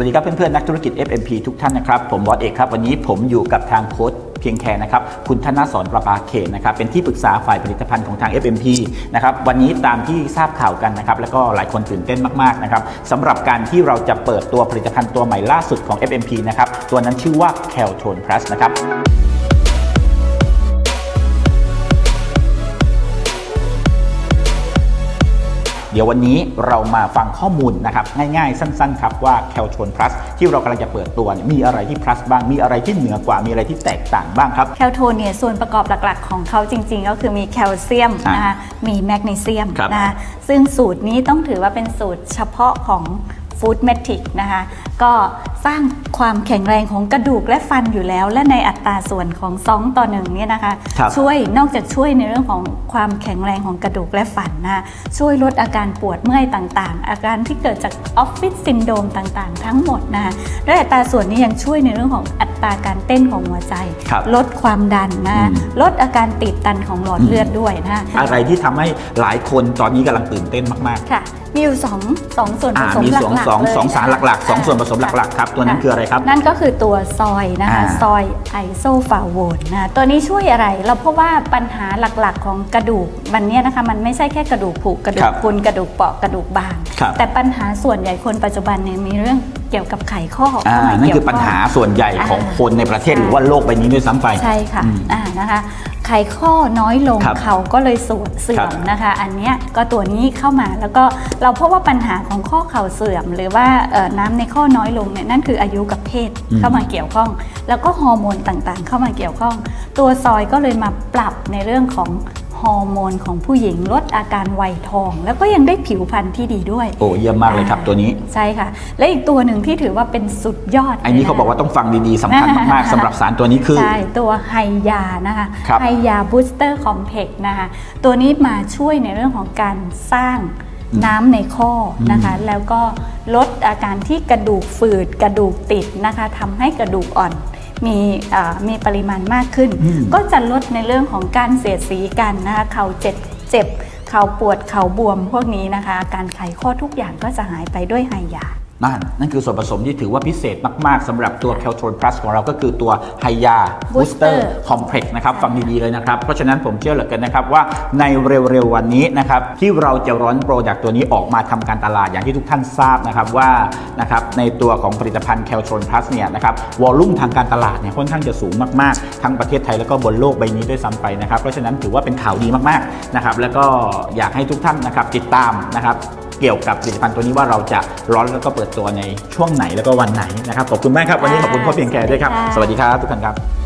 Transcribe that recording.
วัสดีครับเพื่อนๆนักธุรกิจ FMP ทุกท่านนะครับผมบอสเอกครับวันนี้ผมอยู่กับทางโค้ดเพียงแค่นะครับคุณธนสอนประปาเขตนะครับเป็นที่ปรึกษาฝ่ายผลิตภัณฑ์ของทาง FMP นะครับวันนี้ตามที่ทราบข่าวกันนะครับแล้วก็หลายคนตื่นเต้นมากๆนะครับสำหรับการที่เราจะเปิดตัวผลิตภัณฑ์ตัวใหม่ล่าสุดของ FMP นะครับตัวนั้นชื่อว่า c a l t o n Plus นะครับ เดี๋ยววันนี้เรามาฟังข้อมูลนะครับง่ายๆ สั้น ๆ ครับว่า c a l t o n Plus ที่เรากำลังจะเปิดตัวเนี่ยมีอะไรที่ plus บ้างมีอะไรที่เหนือกว่ามีอะไรที่แตกต่างบ้างครับ แคลโทนเนี่ยส่วนประกอบหลักๆ ของเขาจริง ๆ ก็คือมีแคลเซียมอ่านนะคะมีแมกนีเซียมครับ นะคะซึ่งสูตรนี้ต้องถือว่าเป็นสูตรเฉพาะของฟู้ดเมทิกนะคะก็ สร้างความแข็งแรงของกระดูกและฟันอยู่แล้ว และในอัตราส่วนของ2ต่อ1เนี่ยนะคะ ครับช่วยนอกจากช่วยในเรื่องของความแข็งแรงของกระดูกและฟันนะคะช่วยลดอาการปวดเมื่อยต่างๆ อาการที่เกิดจากออฟฟิศซินโดรมต่างๆ ทั้งหมดนะคะและอัตราส่วนนี้ยังช่วยในเรื่องของอัตราการเต้นของหัวใจ ครับลดความดันนะอืม ลดอาการตีบตันของหลอดเลือดด้วยนะอะไรที่ทำให้หลายคนตอนนี้กำลังตื่นเต้นมากค่ะมีอยู่สองสองส่วนๆผอ่าสมมีหลัสองกๆสองเลยสองสารหลักๆสองส่วนผสมหลักๆครับตัวนั้นคืออะไรครับ นั่นก็คือตัวซอยนะคะอ่าซอยไอโซฟาโวนนะตัวนี้ช่วยอะไร เราเพราะว่าปัญหาหลักๆของกระดูกมันเนี่ยนะคะมันไม่ใช่แค่กระดูกผุกระดูครักบพรุนกระดูกเปราะกระดูกบางครับแต่ปัญหาส่วนใหญ่คนปัจจุบันเนี่ยมีเรื่องเกี่ยวกับไขข้ออ่าเข้ามานั่นเกี่ยวคือปัญหาข้ส่วนใหญ่ของอ่าคนในประเทศใช่หรือว่าโลกใบนี้ด้วยซ้ำไปใช่ค่ะอืมอ่านะคะ ไขข้อน้อยลงครับเขาก็เลยสวดเสื่อครัมบนะคะ อันเนี้ยก็ตัวนี้เข้ามาแล้วก็เราพบว่าปัญหาของข้อเข่าเสื่อม หรือว่าเอ่อน้ำในข้อน้อยลงเนี่ยนั่นคืออายุกับเพศอืม เข้ามาเกี่ยวข้อง แล้วก็ฮอร์โมนต่างๆ เข้ามาเกี่ยวข้อง ตัวซอยก็เลยมาปรับในเรื่องของ ฮอร์โมนของผู้หญิงลดอาการวัยทอง แล้วก็ยังได้ผิวพรรณที่ดีด้วย โอ้เยี่ยมมากเลยครับตัวนี้ ใช่ค่ะ และอีกตัวหนึ่งที่ถือว่าเป็นสุดยอดไอ้นี้เขาบอกว่าต้องฟังดีๆสำคัญมากๆสำหรับสารตัวนี้คือใช่ตัวไฮยานะคะครับไฮยาบูสเตอร์คอมเพล็กนะคะตัวนี้มาช่วยในเรื่องของการสร้างน้ำในข้อนะคะ แล้วก็ลดอาการที่กระดูกฝืดกระดูกติดนะคะทำให้กระดูกอ่อน มีเอ่อมีปริมาณมากขึ้นอืมก็จะลดในเรื่องของการเสียดสีกันนะคะเข่าเจ็บเจ็บเข่าปวดเข่าบวมพวกนี้นะคะอาการไขข้อทุกอย่างก็จะหายไปด้วยไฮยา นั่นนั่นคือส่วนผสมที่ถือว่าพิเศษมาก ๆสำหรับตัว c a l t o n Plus ของเราก็คือตัวไฮยา Booster Booster Complex นะครับฟังดี ๆ เลยนะครับ เพราะฉะนั้นผมเชื่อเหลือเกินนะครับว่าในเร็ว ๆ วันนี้นะครับที่เราจะร้อนโปรจากตัวนี้ออกมาทำการตลาดอย่างที่ทุกท่านทราบนะครับว่านะครับในตัวของผลิตภัณฑ์ c a l t o n Plus เนี่ยนะครับวอลลุ่มทางการตลาดเนี่ยค่อนข้างจะสูงมาก ๆ ทั้งประเทศไทยแล้วก็บนโลกใบนี้ด้วยซ้ำไปนะครับเพราะฉะนั้นถือว่าเป็นข่าวดีมากๆนะครับแล้วก็อยากให้ทุกท่านนะครับติดตามนะครับ เกี่ยวกับผลิตภัณฑ์ตัวนี้ว่าเราจะร้อนแล้วก็เปิดตัวในช่วงไหนแล้วก็วันไหนนะครับขอบคุณมากครับวันนี้ขอบคุณพ่อเพียงแค่ด้วยครับค่ะสวัสดีครับทุกท่านครับ